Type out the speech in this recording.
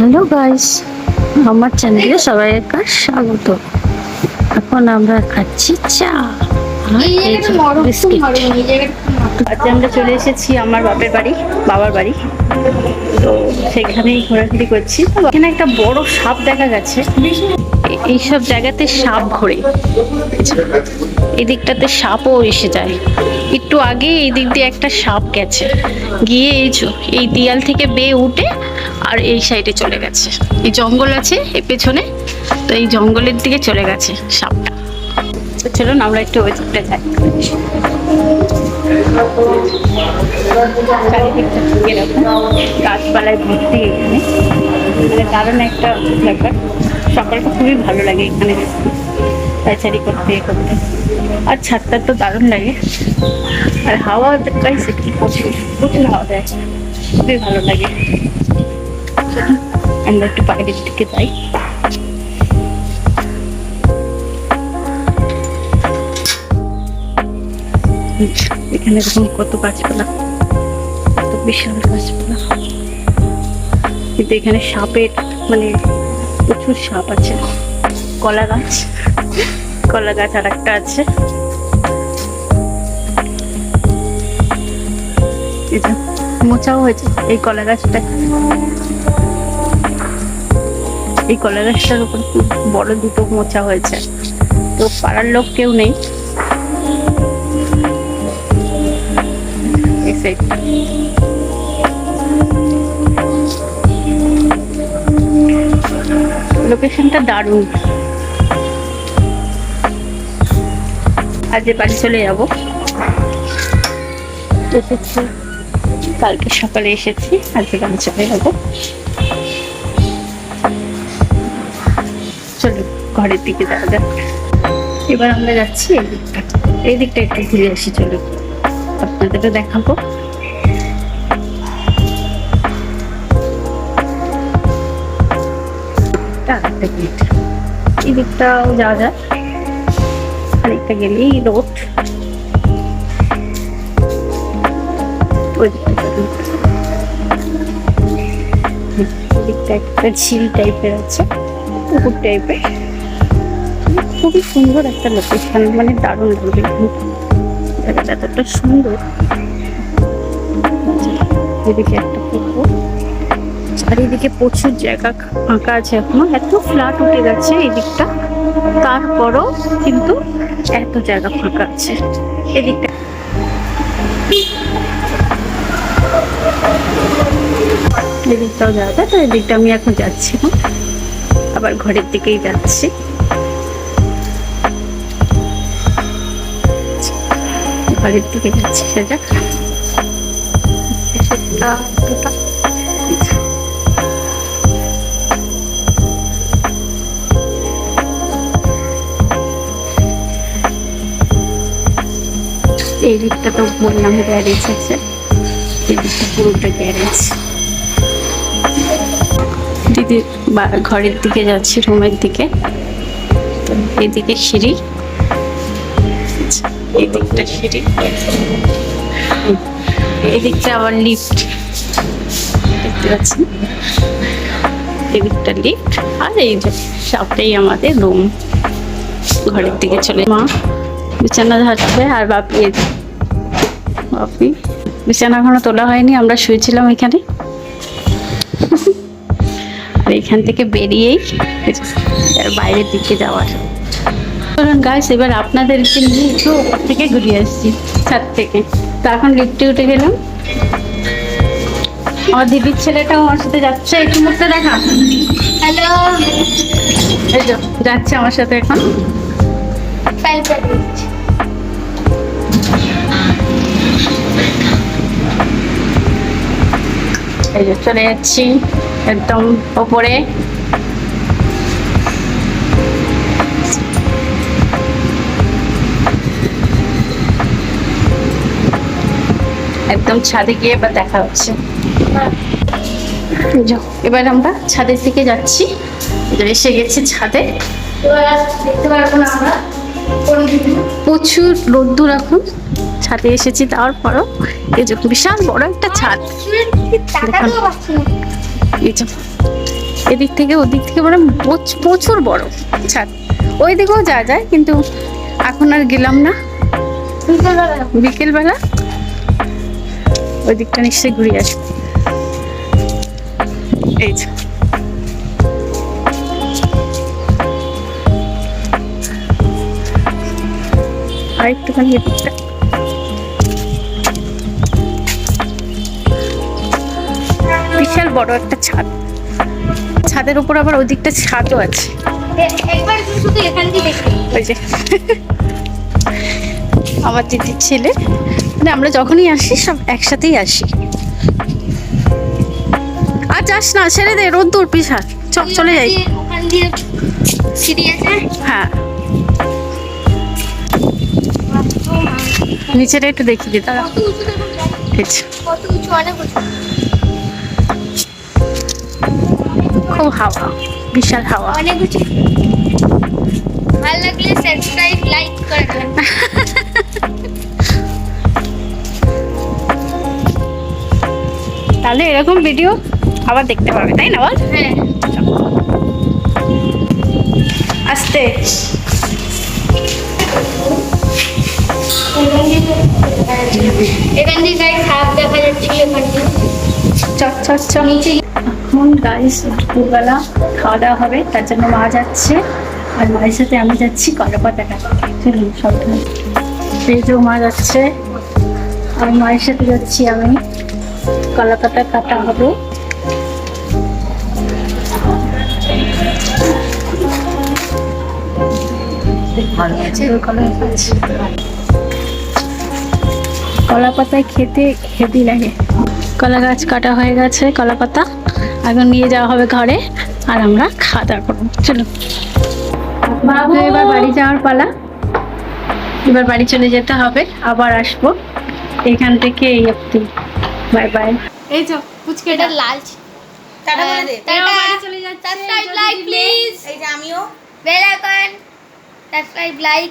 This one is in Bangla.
হ্যালো গাইস আমার চ্যানেলে সবাইকে স্বাগত। এখন আমরা খাচ্ছি চা। আজ আমরা চলে এসেছি আমার বাপের বাড়ি বাবার বাড়ি। তো সেখানেই ঘোরাঘুরি করছি। এখানে একটা বড় সাপ দেখা গেছে। এইসব জায়গাতে সাপ ঘোরে। এই দিকটাতে সাপও এসে যায়। একটু আগে এই দিক দিয়ে একটা সাপ গেছে। গিয়ে এই এই দিয়াল থেকে বেয়ে উঠে আর এই সাইডে চলে গেছে। এই জঙ্গল আছে, এই পেছনে, তো এই জঙ্গলের দিকে চলে গেছে সাপটা। চলুন আমরা একটু ওই দিকটা যাই গাছপালায় ভর্তি এখানে। মানে দারুণ একটা ব্যাপার। সকালটা খুবই ভালো লাগে এখানে। পাইচারি করতে এ করতে। আর ছাদটা তো দারুণ লাগে। আর হাওয়া গাইছে কি প্রচুর প্রচুর হাওয়া দেয়। খুবই ভালো লাগে। আমরা একটু বাইরের দিকে যাই। এখানে দেখুন কত গাছপালা। কত বিশাল গাছপালা। কিন্তু এখানে সাপের মানে প্রচুর সাপ আছে। কলা গাছ। কলা গাছ আর একটা আছে মোচাও হয়েছে এই কলা গাছটা। এই কলা গাছটার উপর বড় দুটো মোচা হয়েছে। তো পাড়ার লোক কেউ নেই। এই লোকেশনটা দারুণ। আজ বাড়ি চলে যাব। এসেছি। কালকে সকালে এসেছি, আজকে বাড়ি চলে যাব। চলো ঘরের দিকে যাওয়া যাক। এবার আমরা যাচ্ছি এই দিকটা। এই দিকটা একটু ঘুরে আসি, চলো। আপনাদেরও দেখাবো। এই দিকটাও যাওয়া যায় খানিকটা গেলেই রোড দিকটা একটা ঝিল টাইপের আছে, পুকুর টাইপের। খুবই সুন্দর একটা লোকেশন মানে দারুণ লাগবে। এতটা সুন্দর। এদিকে একটা পুকুর। চারিদিকে প্রচুর জায়গা ফাঁকা আছে এখনও। এত ফ্ল্যাট উঠে গেছে এই দিকটা। তারপরও কিন্তু এত জায়গা ফাঁকা আছে এদিকটা এদিকটাও যায় তো এদিকটা আমি এখন যাচ্ছি। না আবার ঘরের দিকেই যাচ্ছি। ঘরের দিকে যাচ্ছি, সেটা। দুটা এই দিকটা তো বললাম গ্যারেজ আছে। এই দিকটা পুরোটা গ্যারেজ দিদি বা- ঘরের দিকে যাচ্ছি রুমের দিকে। তো এদিকে সিঁড়ি। এই দিকটা সিঁড়ি। এদিকটা আবার লিফট দেখতে পাচ্ছেন? এই দিকটা লিফট আর এই যে সবটাই আমাদের রুম ঘরের দিকে চলে মা। বিছানা ঝাড়ছে আর বাপি যে। বিছানা এখনও তোলা হয়নি আমরা শুয়েছিলাম এখানে। আর এখান থেকে বেরিয়েই বাইরের দিকে যাওয়ার। ধরুন গাছ এবার আপনাদের নিয়ে একটু ওপর থেকে ঘুরিয়ে আসছি ছাদ থেকে। তো এখন লিফটে উঠে গেলাম। আমার দিদির ছেলেটাও আমার সাথে যাচ্ছে একটু মুখটা দেখা। হ্যালো এই যাচ্ছে আমার সাথে এখন। এই চলে যাচ্ছি একদম ওপরে। একদম ছাদে গিয়ে এবার দেখা হচ্ছে। এবার আমরা ছাদের দিকে যাচ্ছি। এসে গেছি ছাদে। দেখতে পারব না আমরা। প্রচুর রোদ্দুর এখন ছাদে এসেছি তারপরও এই যে বিশাল বড় একটা ছাদ। এই যে এদিক থেকে ওদিক থেকে মানে প্রচ- প্রচুর বড় ছাদ। ওই দিকেও যাওয়া যায় কিন্তু এখন আর গেলাম না। বিকেলবেলা। ওই দিকটা নিশ্চয়ই ঘুরে আসব। এই যে আর একটুখানি বিশাল বড় একটা ছাদ। ছাদের উপর আবার ওদিকটা ছাদও আছে। একবার শুধু এখান দিয়ে ওই যে। আমার দিদির ছেলে। মানে আমরা যখনই আসি সব একসাথেই আসি। আর যাস না ছেড়ে দে রোদ্দুর পিসা চল চলে যাই। ওখান দিয়ে সিঁড়ি আছে? হ্যাঁ। নিচেটা একটু দেখিয়ে দিই তারা খুব হাওয়া বিশাল হাওয়া। অনেক উঁচু ভালো লাগলে সাবস্ক্রাইব লাইক করে দেবেন তাহলে এরকম ভিডিও আবার দেখতে পাবে তাই না বল? হ্যাঁ। আসতে। এখান দিয়ে দেখা এখান। চট চট চট। নিচে এখন গাইস দুপুরবেলা খাওয়া দাওয়া হবে তার জন্য মা যাচ্ছে। আর মায়ের সাথে আমি যাচ্ছি কলাপাতা কাটতে চলুন সব এই যে মা যাচ্ছে আর মায়ের সাথে যাচ্ছি আমি। কলাপাতা কাটা হবে। কলা পাতায় খেতে হেভি লাগে। কলা গাছ কাটা হয়ে গেছে কলা পাতা এখন নিয়ে যাওয়া হবে ঘরে আর আমরা খাওয়া দাওয়া করব। চলো। এবার বাড়ি যাওয়ার পালা। এবার বাড়ি চলে যেতে হবে আবার আসব। এখান থেকে এই অব্দি বাই বাই। এই তো পুচকে এটা লাল টাটা বলে দে। টাটা। চলে যাচ্ছে। সাবস্ক্রাইব লাইক প্লিজ এই যে আমিও। Bell icon. Subscribe like